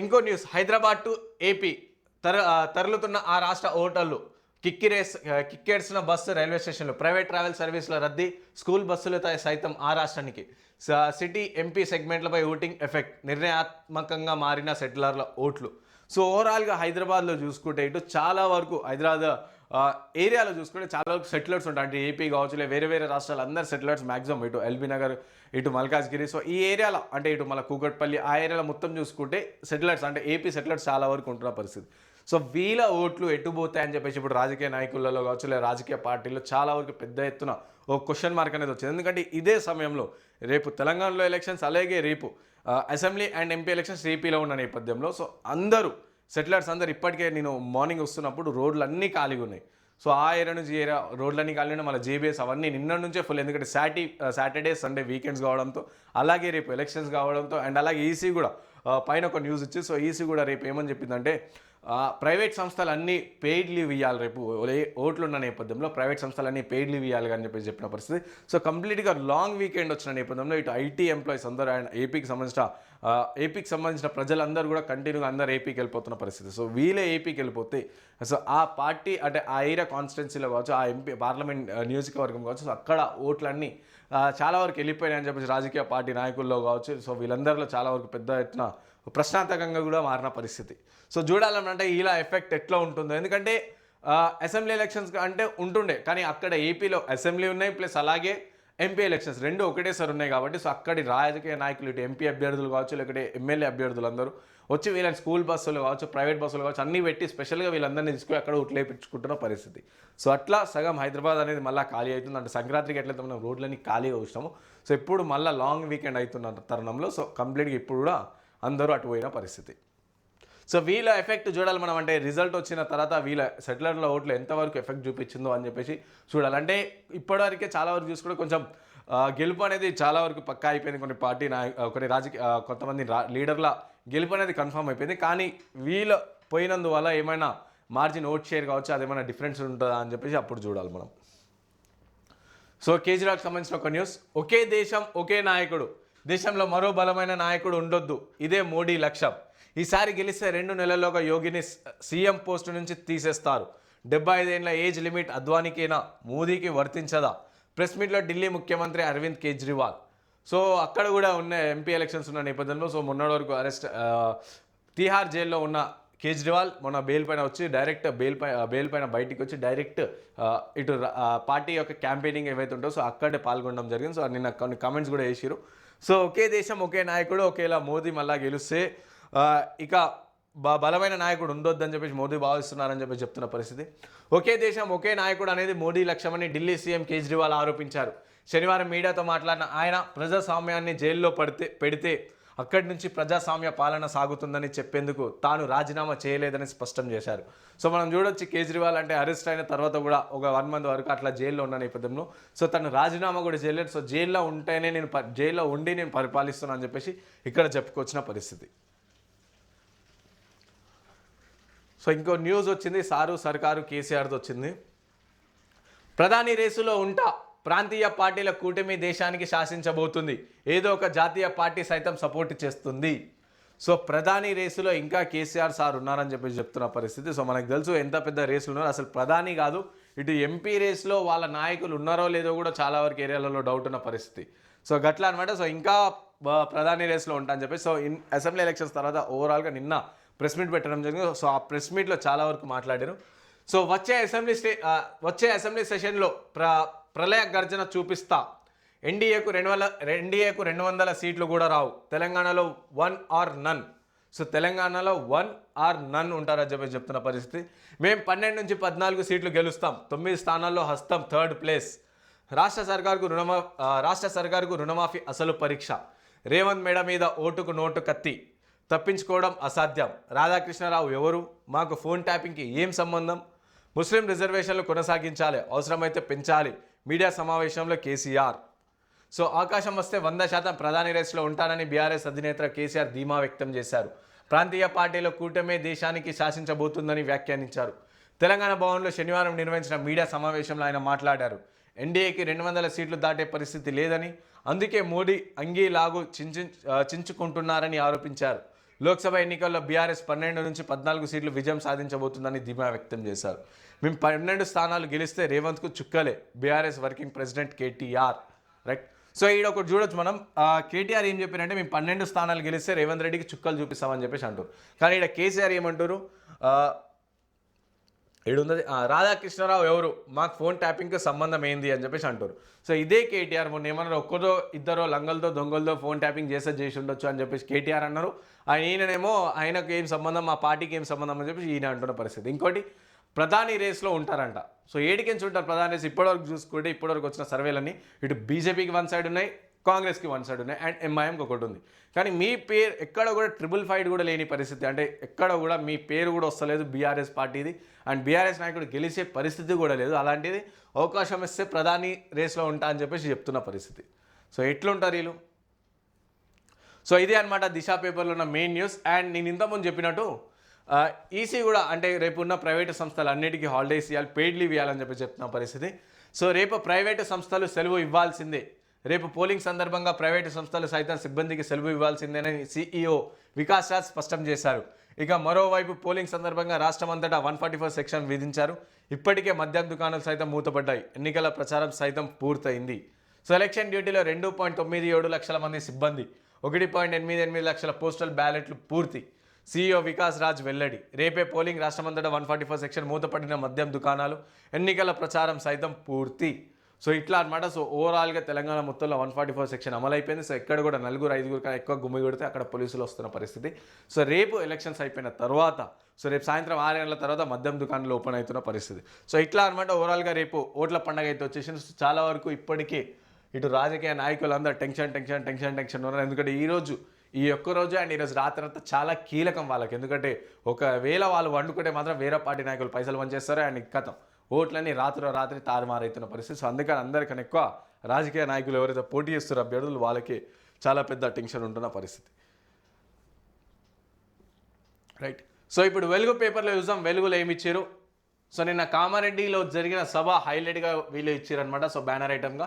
ఇంకో news. Hyderabad to AP తర తరలుతున్న ఆ రాష్ట్ర ఓటర్లు కిక్కిరేస్ కిక్కేడ్సిన బస్సు రైల్వే స్టేషన్లు. ప్రైవేట్ ట్రావెల్ సర్వీసుల రద్దీ స్కూల్ బస్సులతో సైతం ఆ రాష్ట్రానికి. సిటీ ఎంపీ సెగ్మెంట్లపై ఓటింగ్ ఎఫెక్ట్. నిర్ణయాత్మకంగా మారిన సెటిలర్ల ఓట్లు. సో ఓవరాల్గా హైదరాబాద్లో చూసుకుంటే ఇటు చాలా వరకు హైదరాబాద్ ఏరియాలో చూసుకుంటే చాలా వరకు సెటిలర్స్ ఉంటాయి అంటే ఏపీ కావచ్చు లేదా వేరే వేరే రాష్ట్రాలు అందరు సెటిలర్స్ మ్యాక్సిమం ఇటు ఎల్బీ నగర్ ఇటు మల్కాజ్గిరి. సో ఈ ఏరియాలో అంటే ఇటు మళ్ళీ కూకట్పల్లి ఆ ఏరియాలో మొత్తం చూసుకుంటే సెటిలర్స్ అంటే ఏపీ సెటిలర్స్ చాలా వరకు ఉంటున్న పరిస్థితి. సో వీళ్ళ ఓట్లు ఎటు పోతాయని చెప్పేసి ఇప్పుడు రాజకీయ నాయకులలో కావచ్చు లేదా రాజకీయ పార్టీలో చాలా వరకు పెద్ద ఎత్తున ఓ క్వశ్చన్ మార్క్ అనేది వచ్చింది. ఎందుకంటే ఇదే సమయంలో రేపు తెలంగాణలో ఎలక్షన్స్ అలాగే రేపు అసెంబ్లీ అండ్ ఎంపీ ఎలక్షన్స్ ఏపీలో ఉన్న నేపథ్యంలో. సో అందరూ సెటిలర్స్ అందరు ఇప్పటికే నేను మార్నింగ్ వస్తున్నప్పుడు రోడ్లు అన్నీ ఖాళీగా ఉన్నాయి. సో ఆ ఏరియా నుంచి ఈ ఏరియా రోడ్లన్నీ ఖాళీ ఉన్నాయి మళ్ళీ జేబీఎస్ అవన్నీ నిన్న నుంచే ఫుల్ ఎందుకంటే సాటి సాటర్డే సండే వీకెండ్స్ కావడంతో అలాగే రేపు ఎలక్షన్స్ కావడంతో అండ్ అలాగే ఈసీ కూడా uh, పైన ఒక న్యూస్ ఇచ్చి సో ఈసీ కూడా రేపు ఏమని చెప్పిందంటే ప్రైవేట్ సంస్థలు అన్నీ పెయిడ్ లీవ్ ఇవ్వాలి రేపు. ఓ- ఓట్లు ఉన్న నేపథ్యంలో ప్రైవేట్ సంస్థలన్నీ పెయిడ్ లీవ్ ఇవ్వాలి అని చెప్పేసి చెప్పిన పరిస్థితి. సో కంప్లీట్గా లాంగ్ వీకెండ్ వచ్చిన నేపథ్యంలో ఇటు ఐటీ ఎంప్లాయీస్ అందరూ అండ్ ఏపీకి సంబంధించిన ఏపీకి సంబంధించిన ప్రజలందరూ కూడా కంటిన్యూగా అందరూ ఏపీకి వెళ్ళిపోతున్న పరిస్థితి. సో వీలే ఏపీకి వెళ్ళిపోతే సో ఆ పార్టీ అంటే ఆ ఏరియా కాన్స్టిట్యున్సీలో కావచ్చు ఆ ఎంపీ పార్లమెంట్ నియోజకవర్గం కావచ్చు సో అక్కడ ఓట్లన్నీ చాలా వరకు వెళ్ళిపోయినాయని చెప్పేసి రాజకీయ పార్టీ నాయకుల్లో కావచ్చు సో వీళ్ళందరిలో చాలా వరకు పెద్ద ఎత్తున ప్రశ్నార్థకంగా కూడా మారిన పరిస్థితి. సో చూడాలంటే ఇలా ఎఫెక్ట్ ఎట్లా ఉంటుందో. ఎందుకంటే అసెంబ్లీ ఎలక్షన్స్ అంటే ఉంటుండే. కానీ అక్కడ ఏపీలో అసెంబ్లీ ఉన్నాయి ప్లస్ అలాగే ఎంపీ ఎలక్షన్స్. రెండు ఒకటేసారి ఉన్నాయి కాబట్టి సో అక్కడి రాజకీయ నాయకులు ఇటు ఎంపీ అభ్యర్థులు కావచ్చు లేకపోతే ఎమ్మెల్యే అభ్యర్థులు అందరూ వచ్చి వీళ్ళని స్కూల్ బస్సులు కావచ్చు ప్రైవేట్ బస్సులు కావచ్చు అన్నీ పెట్టి స్పెషల్గా వీళ్ళందరినీ తీసుకుని అక్కడ ఉట్లేపించుకుంటున్న పరిస్థితి. సో అట్లా సగం హైదరాబాద్ అనేది మళ్ళీ ఖాళీ అవుతుంది. అంటే సంక్రాంతికి ఎట్లయితే మనం రోడ్లన్నీ ఖాళీగా వచ్చినాము సో ఇప్పుడు మళ్ళీ లాంగ్ వీకెండ్ అవుతున్న తరుణంలో సో కంప్లీట్గా ఇప్పుడు కూడా అందరూ అటు పోయిన పరిస్థితి. సో వీళ్ళ ఎఫెక్ట్ చూడాలి మనం అంటే రిజల్ట్ వచ్చిన తర్వాత వీళ్ళ సెటిలర్ల ఓట్లు ఎంతవరకు ఎఫెక్ట్ చూపించిందో అని చెప్పేసి చూడాలి. అంటే ఇప్పటివరకే చాలా వరకు చూసుకుంటే కొంచెం గెలుపు అనేది చాలా వరకు పక్కా అయిపోయింది. కొన్ని పార్టీ నాయ కొన్ని రాజకీయ కొంతమంది రా లీడర్ల గెలుపు అనేది కన్ఫర్మ్ అయిపోయింది. కానీ వీళ్ళు పోయినందువల్ల ఏమైనా మార్జిన్ ఓట్ షేర్ కావచ్చు అదేమైనా డిఫరెన్స్ ఉంటుందా అని చెప్పేసి అప్పుడు చూడాలి మనం. సో కేజ్రీవాల్కి సంబంధించిన ఒక న్యూస్. ఒకే దేశం ఒకే నాయకుడు. దేశంలో మరో బలమైన నాయకుడు ఉండొద్దు. ఇదే మోడీ లక్ష్యం. ఈసారి గెలిస్తే రెండు నెలల్లోగా యోగిని సీఎం పోస్టు నుంచి తీసేస్తారు. డెబ్బై ఐదేళ్ళ ఏజ్ లిమిట్ అద్వానీకేనా? మోదీకి వర్తించదా? ప్రెస్ మీట్లో ఢిల్లీ ముఖ్యమంత్రి అరవింద్ కేజ్రీవాల్. సో అక్కడ కూడా ఉన్న ఎంపీ ఎలక్షన్స్ ఉన్న నేపథ్యంలో సో మొన్నటి వరకు అరెస్ట్ తిహార్ జైల్లో ఉన్న కేజ్రీవాల్ మొన్న బెయిల్ పైన వచ్చి డైరెక్ట్ బెయిల్ పై బెయిల్ పైన బయటికి వచ్చి డైరెక్ట్ ఇటు పార్టీ యొక్క క్యాంపెయినింగ్ ఏవైతే ఉంటుందో సో అక్కడే పాల్గొనడం జరిగింది. సో నిన్న కొన్ని కామెంట్స్ కూడా వేసిరు సో ఒకే దేశం ఒకే నాయకుడు ఒకేలా మోదీ మళ్ళా గెలిస్తే ఇక బ- బలమైన నాయకుడు ఉండొద్దని చెప్పేసి మోదీ భావిస్తున్నారని చెప్పి చెప్తున్న పరిస్థితి. ఒకే దేశం ఒకే నాయకుడు అనేది మోదీ లక్ష్యమని ఢిల్లీ సీఎం కేజ్రీవాల్ ఆరోపించారు. శనివారం మీడియాతో మాట్లాడిన ఆయన ప్రజాస్వామ్యాన్ని జైల్లో పడితే పెడితే అక్కడి నుంచి ప్రజాస్వామ్య పాలన సాగుతుందని చెప్పేందుకు తాను రాజీనామా చేయలేదని స్పష్టం చేశారు. సో మనం చూడొచ్చు కేజ్రీవాల్ అంటే అరెస్ట్ అయిన తర్వాత కూడా ఒక వన్ మంత్ వరకు అట్లా జైల్లో ఉన్న నేపథ్యంలో. సో తను రాజీనామా కూడా చేయలేదు. సో జైల్లో ఉంటేనే నేను ప- జైల్లో ఉండి నేను పరిపాలిస్తున్నాను అని చెప్పేసి ఇక్కడ చెప్పుకొచ్చిన పరిస్థితి. సో ఇంకో న్యూస్ వచ్చింది. సారు సర్కారు కేసీఆర్ది వచ్చింది. ప్రధాని రేసులో ఉంటా. ప్రాంతీయ పార్టీల కూటమి దేశానికి శాసించబోతుంది. ఏదో ఒక జాతీయ పార్టీ సైతం సపోర్ట్ చేస్తుంది. సో ప్రధాని రేసులో ఇంకా కేసీఆర్ సార్ ఉన్నారని చెప్పి చెప్తున్న పరిస్థితి. సో మనకు తెలుసు ఎంత పెద్ద రేసులు ఉన్నారో. అసలు ప్రధాని కాదు ఇటు ఎంపీ రేస్లో వాళ్ళ నాయకులు ఉన్నారో లేదో కూడా చాలా వరకు ఏరియాలలో డౌట్ ఉన్న పరిస్థితి. సో గట్లా అనమాట సో ఇంకా ప్రధాని రేస్లో ఉంటా అని చెప్పి సో ఇన్ అసెంబ్లీ ఎలక్షన్స్ తర్వాత ఓవరాల్గా నిన్న ప్రెస్ మీట్ పెట్టడం జరిగింది. సో ఆ ప్రెస్ మీట్లో చాలా వరకు మాట్లాడారు. సో వచ్చే అసెంబ్లీ స్టే వచ్చే అసెంబ్లీ సెషన్లో ప్ర ప్రళయ గర్జన చూపిస్తా. ఎన్డీఏకు రెండు వందల ఎన్డీఏకు రెండు వందల సీట్లు కూడా రావు. తెలంగాణలో వన్ ఆర్ నన్. సో తెలంగాణలో వన్ ఆర్ నన్ ఉంటారని చెప్పి చెప్తున్న పరిస్థితి. మేము పన్నెండు నుంచి పద్నాలుగు సీట్లు గెలుస్తాం. తొమ్మిది స్థానాల్లో హస్తం థర్డ్ ప్లేస్. రాష్ట్ర సర్కార్కు రుణమా రాష్ట్ర సర్కార్కు రుణమాఫీ అసలు పరీక్ష. రేవంత్ మేడ మీద ఓటుకు నోటు కత్తి. తప్పించుకోవడం అసాధ్యం. రాధాకృష్ణరావు ఎవరు? మాకు ఫోన్ ట్యాపింగ్కి ఏం సంబంధం? ముస్లిం రిజర్వేషన్లు కొనసాగించాలి. అవసరమైతే పెంచాలి. మీడియా సమావేశంలో కేసీఆర్. సో అవకాశం వస్తే వంద శాతం ప్రధాని రేసులో ఉంటానని బీఆర్ఎస్ అధినేత కేసీఆర్ ధీమా వ్యక్తం చేశారు. ప్రాంతీయ పార్టీలో కూటమే దేశానికి శాసించబోతుందని వ్యాఖ్యానించారు. తెలంగాణ భవన్లో శనివారం నిర్వహించిన మీడియా సమావేశంలో ఆయన మాట్లాడారు. ఎన్డీఏకి రెండు వందల సీట్లు దాటే పరిస్థితి లేదని అందుకే మోడీ అంగీలాగు చించి చించుకుంటున్నారని ఆరోపించారు. లోక్సభ ఎన్నికల్లో బీఆర్ఎస్ పన్నెండు నుంచి పద్నాలుగు సీట్లు విజయం సాధించబోతుందని ధీమా వ్యక్తం చేశారు. మేము పన్నెండు స్థానాలు గెలిస్తే రేవంత్కు చుక్కలే BRS working president KTR. Right? So ఈడ ఒకటి చూడొచ్చు మనం. కేటీఆర్ ఏం చెప్పారంటే మేము పన్నెండు స్థానాలు గెలిస్తే రేవంత్ రెడ్డికి చుక్కలు చూపిస్తామని చెప్పేసి అంటారు కానీ ఇక్కడ కేసీఆర్ ఏమంటారు ఈడున్నది రాధాకృష్ణరావు ఎవరు? మాకు ఫోన్ ట్యాపింగ్కి సంబంధం ఏంది అని చెప్పేసి అంటారు సో ఇదే కేటీఆర్ మొన్న ఏమన్నారు? ఒక్కరో ఇద్దరో లంగలతో దొంగలతో ఫోన్ ట్యాపింగ్ చేస్తే చేసి ఉండొచ్చు అని చెప్పేసి కేటీఆర్ అన్నారు. ఆయన ఈయననేమో ఆయనకు ఏం సంబంధం మా పార్టీకి ఏం సంబంధం అని చెప్పేసి ఈయన అంటున్న పరిస్థితి. ఇంకోటి ప్రధాని రేస్లో ఉంటారంట. సో ఏడికించి ఉంటారు ప్రధాని రేస్? ఇప్పటివరకు చూసుకుంటే ఇప్పటివరకు వచ్చిన సర్వేలన్నీ. ఇటు బీజేపీకి వన్ సైడ్ ఉన్నాయి కాంగ్రెస్కి వన్ సైడ్ ఉన్నాయి అండ్ ఎంఐఎంకి ఒకటి ఉంది. కానీ మీ పేరు ఎక్కడ కూడా ట్రిపుల్ ఫైట్ కూడా లేని పరిస్థితి. అంటే ఎక్కడ కూడా మీ పేరు కూడా వస్తలేదు బీఆర్ఎస్ పార్టీది. అండ్ బీఆర్ఎస్ నాయకుడు గెలిచే పరిస్థితి కూడా లేదు. అలాంటిది అవకాశం ఇస్తే ప్రధాని రేస్లో ఉంటా అని చెప్పేసి చెప్తున్న పరిస్థితి. సో ఎట్లుంటారు వీళ్ళు? సో ఇదే అనమాట దిశ పేపర్లో ఉన్న మెయిన్ న్యూస్. అండ్ నేను ఇంతకుముందు చెప్పినట్టు ఈసీ కూడా అంటే రేపు ఉన్న ప్రైవేటు సంస్థలు అన్నిటికీ హాలిడేస్ ఇవ్వాలి పెయిడ్ లీవ్ ఇవ్వాలని చెప్పి చెప్తున్న పరిస్థితి. సో రేపు ప్రైవేటు సంస్థలు సెలవు ఇవ్వాల్సిందే. రేపు పోలింగ్ సందర్భంగా ప్రైవేటు సంస్థలు సైతం సిబ్బందికి సెలవు ఇవ్వాల్సిందేనని సీఈఓ వికాస్ రాజ్ స్పష్టం చేశారు. ఇక మరోవైపు పోలింగ్ సందర్భంగా రాష్ట్రమంతటా వన్ ఫార్టీ ఫోర్ సెక్షన్ విధించారు. ఇప్పటికే మద్యం దుకాణాలు సైతం మూతపడ్డాయి. ఎన్నికల ప్రచారం సైతం పూర్తయింది. సెలక్షన్ డ్యూటీలో రెండు పాయింట్ తొమ్మిది ఏడు లక్షల మంది సిబ్బంది ఒకటి పాయింట్ ఎనిమిది ఎనిమిది లక్షల పోస్టల్ బ్యాలెట్లు పూర్తి. సీఈఓ వికాస్ రాజ్ వెల్లడి రేపే పోలింగ్ రాష్ట్రమంతటా వన్ ఫార్టీ ఫోర్ సెక్షన్ మూతపడిన మద్యం దుకాణాలు ఎన్నికల ప్రచారం సైతం పూర్తి. సో ఇట్లా అనమాట సో ఓవరాల్గా తెలంగాణ మొత్తంలో వన్ ఫార్టీ ఫోర్ సెక్షన్ అమలైపోయింది. సో ఎక్కడ కూడా నలుగురు ఐదుగురు కన్నా ఎక్కువ గుమ్మి కొడితే అక్కడ పోలీసులు వస్తున్న పరిస్థితి. సో రేపు ఎలక్షన్స్ అయిపోయిన తర్వాత సో రేపు సాయంత్రం ఆరు గంటల తర్వాత మద్యం దుకాణాలు ఓపెన్ అవుతున్న పరిస్థితి. సో ఇట్లా అనమాట ఓవరాల్గా రేపు ఓట్ల పండగ అయితే వచ్చేసింది. చాలా వరకు ఇప్పటికీ ఇటు రాజకీయ నాయకులందరూ టెన్షన్ టెన్షన్ టెన్షన్ టెన్షన్ ఉన్నారు. ఎందుకంటే ఈ రోజు ఈ ఒక్క రోజు అండ్ ఈరోజు రాత్రి అంతా చాలా కీలకం వాళ్ళకి. ఎందుకంటే ఒకవేళ వాళ్ళు వండుకుంటే మాత్రం వేరే పార్టీ నాయకులు పైసలు పనిచేస్తారు అండ్ కథం. ఓట్లన్నీ రాత్రి రాత్రి తారుమారైతున్న పరిస్థితి. సో అందుకని అందరికన్నా ఎక్కువ రాజకీయ నాయకులు ఎవరైతే పోటీ చేస్తారో అభ్యర్థులు వాళ్ళకి చాలా పెద్ద టెన్షన్ ఉంటున్న పరిస్థితి. రైట్ సో ఇప్పుడు వెలుగు పేపర్లో చూసాం వెలుగులో ఏమి ఇచ్చారు? సో నిన్న కామారెడ్డిలో జరిగిన సభ హైలైట్గా వీళ్ళు ఇచ్చారనమాట సో బ్యానర్ ఐటమ్గా.